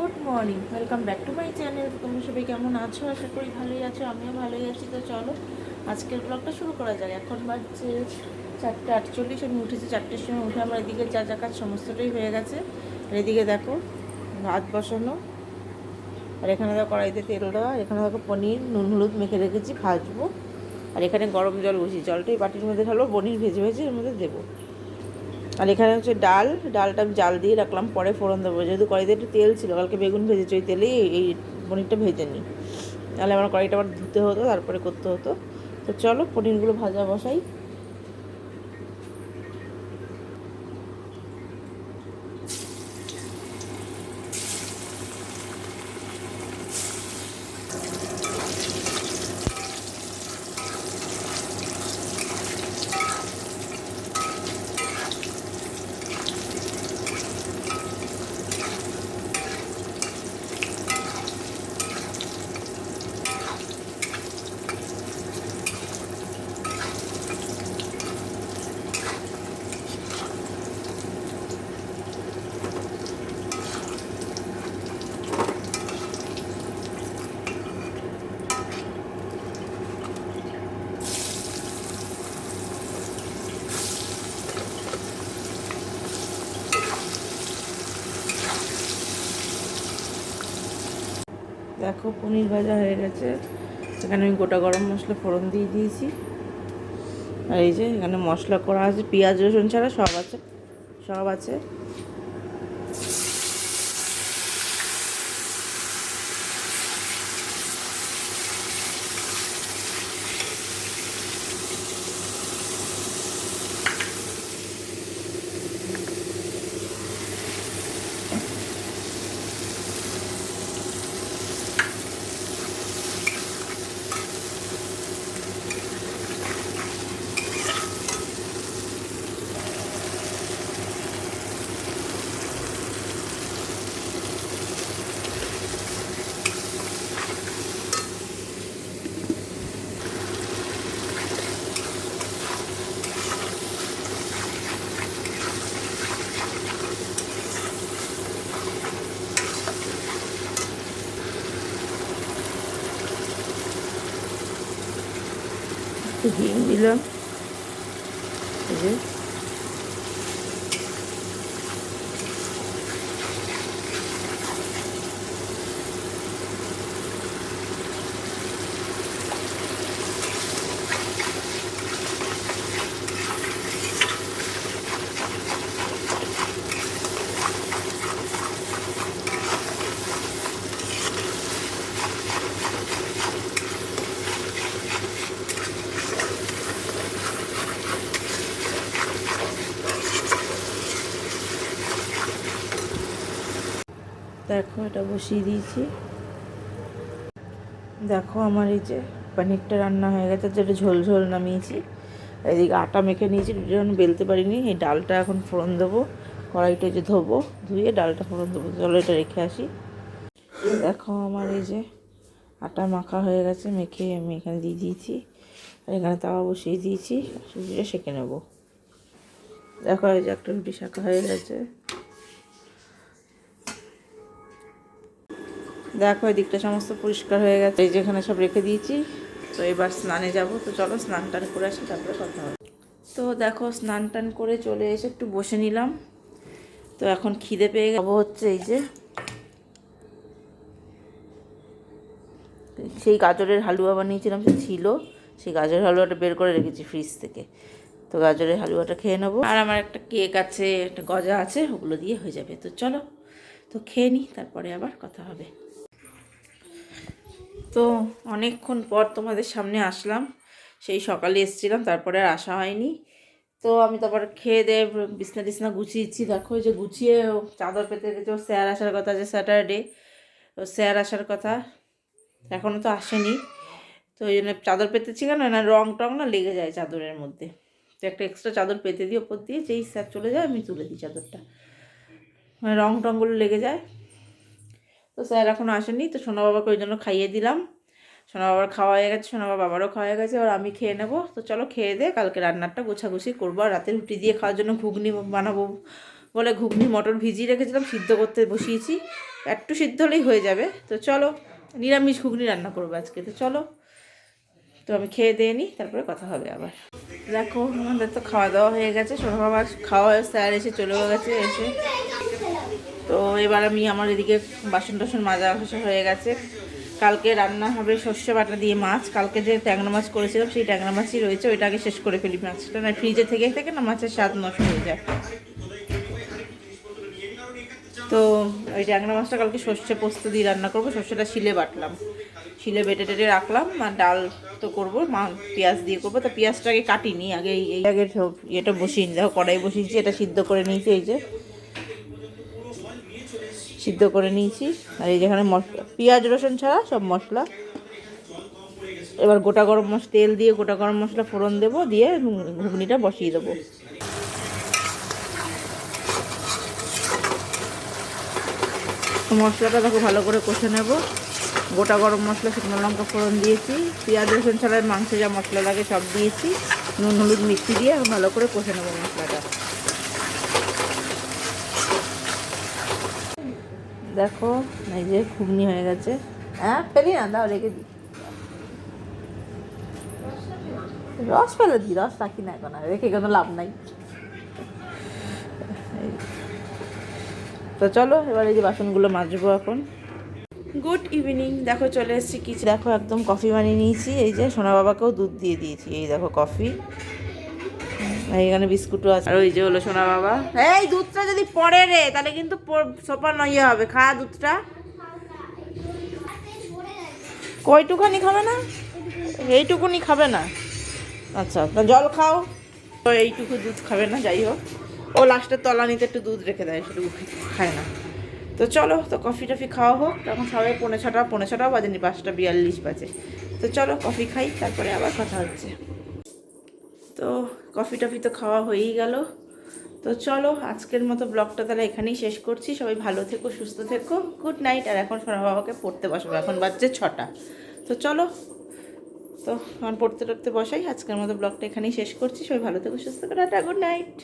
Good morning welcome back to my channel তোমরা সবাই কেমন আছো? আশা করি ভালোই আছো, আমিও ভালোই আছি। তো চলো, আজকের ব্লগটা শুরু করা যাক। এখন বাজছে চারটে আটচল্লিশ, আমি উঠেছি চারটের সময়। উঠে আমার এদিকে যা যা কাজ সমস্তটাই হয়ে গেছে। আর এদিকে দেখো, ভাত বসানো। আর এখানে দেখো কড়াইতে তেল দেওয়া। এখানে দেখো পনির, নুন, হলুদ মেখে রেখেছি, ভাজবো। আর এখানে গরম জল বসি জলটাই বাটির মধ্যে ঢালবো, পনির ভেজে ভেজে এর মধ্যে দেবো। আর এখানে হচ্ছে ডাল, ডালটা আমি জাল দিয়ে রাখলাম, পরে ফোড়ন দেবো। যেহেতু কড়াইতে একটু তেল ছিল, কালকে বেগুন ভেজেছি ওই তেলেই এই পনিরটা ভেজে নিই। তাহলে আমার কড়াইটা আবার ধুতে হতো, তারপরে করতে হতো। তো চলো, পনিরগুলো ভাজা বসাই। দেখো, পনির ভাজা হয়ে গেছে। এখানে আমি গোটা গরম মশলা ফোড়ন দিয়ে দিয়েছি। আর এই যে এখানে মশলা করা আছে, পেঁয়াজ, রসুন ছাড়া সব আছে সব আছে। একটু হিং দিলাম এই যে দেখো, এটা বসিয়ে দিয়েছি। দেখো আমার এই যে পনিরটা রান্না হয়ে গেছে যেটা ঝোল ঝোল নামিয়েছি। এদিকে আটা মেখে নিয়েছি যখন বেলতে পারিনি। এই ডালটা এখন ফোড়ন দেবো, কড়াইটা যে ধোবো, ধুয়ে ডালটা ফোড়ন দেবো। জল এটা রেখে আসি। দেখো আমার এই যে আটা মাখা হয়ে গেছে, মেখে আমি এখানে দিয়ে দিয়েছি। আর এখানে তাওয়া বসিয়ে দিয়েছি সুজিটা সেঁকে নেব। দেখো এই যে একটা রুটি শাঁকা হয়ে গেছে। দেখো এই দিকটা সমস্ত পরিষ্কার হয়ে গেছে। এই যেখানে সব রেখে দিয়েছি। তো এবার স্নানে যাব। তো চলো, স্নান টান করে আসি, তারপরে কথা হবে। তো দেখো, স্নান টান করে চলে এসে একটু বসে নিলাম। তো এখন খিদে পেয়ে যাব হচ্ছে এই যে, সেই গাজরের হালুয়া বানিয়েছিলাম, সে ছিল। সেই গাজরের হালুয়াটা বের করে রেখেছি ফ্রিজ থেকে। তো গাজরের হালুয়াটা খেয়ে নেব। আর আমার একটা কেক আছে, একটা গজা আছে, ওগুলো দিয়ে হয়ে যাবে। তো চলো, তো খেয়ে নিই তারপরে আবার কথা হবে। তো অনেকক্ষণ পর তোমাদের সামনে আসলাম। সেই সকালে এসেছিলাম, তারপরে আর আসা হয়নি। তো আমি তারপর খেয়ে দিয়ে বিছনা টিছনা গুছিয়েছি দেখো যে গুছিয়ে চাদর পেতে গেছে স্যার আসার কথা যে স্যাটারডে, ও স্যার আসার কথা এখনও তো আসেনি। তো ওই জন্য চাদর পেতেছি কেন? না রং টং না লেগে যায় চাদরের মধ্যে। তো একটা এক্সট্রা চাদর পেতে দিই ওপর দিয়ে, যেই স্যার চলে যায় আমি তুলে দিই চাদরটা। মানে রং টংগুলো লেগে যায়। তো স্যার এখনও আসেনি তো সোনা বাবাকে ওই জন্য খাইয়ে দিলাম। সোনা বাবার খাওয়া হয়ে গেছে, সোনা বাবা বাবারও খাওয়া হয়ে গেছে, এবার আমি খেয়ে নেব। তো চলো খেয়ে দে কালকে রান্নাটা গোছাগুছি করব, আর রাতে রুটি দিয়ে খাওয়ার জন্য ঘুগনি বানাবো বলে ঘুগনি, মটর ভিজিয়ে রেখেছিলাম, সিদ্ধ করতে বসিয়েছি। একটু সিদ্ধ হলেই হয়ে যাবে। তো চলো, নিরামিষ ঘুগনি রান্না করব আজকে। তো চলো, তো আমি খেয়ে দিয়ে নিই, তারপরে কথা হবে আবার। দেখো, আমাদের তো খাওয়া দাওয়া হয়ে গেছে, সোনা বাবার খাওয়া স্যার এসে চলেও গেছে, এসে তো এবার আমি আমার এদিকে বাসন টাসন মাজা ঘষা হয়ে গেছে। কালকে রান্না হবে সর্ষে বাটা দিয়ে মাছ। কালকে যে ট্যাংরা মাছ করেছিলাম, সেই ট্যাংরা মাছই রয়েছে। ওইটাকে শেষ করে ফেলি মাছটা। না, ফ্রিজে থেকে থেকে না, মাছের স্বাদ নষ্ট হয়ে যায়। তো ওই ট্যাংরা মাছটা কালকে সর্ষে পোস্ত দিয়ে রান্না করব। সর্ষেটা শিলে বাটলাম। শিলে বেটে টেটে রাখলাম। আর ডাল তো করব। মা পেঁয়াজ দিয়ে করব। তো পেঁয়াজটাকে কাটিনি। আগে এই- আগে ইয়েটা বসিয়ে দেখো কড়াই বসিয়েছি, এটা সিদ্ধ করে নিয়েছি এই যে। সিদ্ধ করে নিয়েছি। আর এই যেখানে মশলা পেঁয়াজ, রসুন ছাড়া সব মশলা। এবার গোটা গরম মশলা তেল দিয়ে গোটা গরম মশলা ফোড়ন দেবো, দিয়ে ঘুগনিটা বসিয়ে দেবো। মশলাটা দেখো ভালো করে কষে নেব। গোটা গরম মশলা, শুকনো লঙ্কা ফোড়ন দিয়েছি। পেঁয়াজ, রসুন ছাড়া মাংসে যা মশলা লাগে সব দিয়েছি। নুন, হলুদ, মিষ্টি দিয়ে ভালো করে কষে নেব মশলাটা। দেখো এই যে ঘুগনি হয়ে গেছে। হ্যাঁ ফেলি না দাও রেখে দিই। রস ফেলে দিই রস রাখি না এখন আর রেখে কোনো লাভ নাই। তো চলো এবার এই যে বাসনগুলো মাজবো এখন। গুড ইভিনিং দেখো চলে এসেছি কি দেখো একদম কফি বানিয়ে নিয়েছি এই যে সোনা বাবাকেও দুধ দিয়ে দিয়েছি এই দেখো কফি এইখানে বিস্কুটও আছে। আর ওই যে হলো সোনা বাবা। এই, দুধটা যদি পড়ে রে, তাহলে কিন্তু সোপা নইয়ে হবে। খা দুধটা। কয়টুখানি খাবে না? এইটুকুনি খাবে না। আচ্ছা তা জল খাও। তো এইটুকু দুধ খাবে না, যাই হোক। ও লাস্টের তলানিতে একটু দুধ রেখে দেয়, সেটুকু খায় না। তো চলো, তো কফি টফি খাওয়া হোক। তখন সবাই পৌনে ছটা, পৌনে ছটাও বাজেনি, পাঁচটা বিয়াল্লিশ বাজে। তো চলো, কফি খাই, তারপরে আবার কথা হচ্ছে। তো কফি টফি তো খাওয়া হয়েই গেল। তো চলো আজকের মতো ব্লগটা তাহলে এখানেই শেষ করছি। সবাই ভালো থেকো, সুস্থ থেকো। গুড নাইট আর এখন সোনা বাবাকে পড়তে বসবো। এখন বাজছে ছটা। তো চলো। তো এখন পড়তে টড়তে বসাই। আজকের মতো ব্লগটা এখানেই শেষ করছি। সবাই ভালো থেকো, সুস্থ থেকো। Tata good night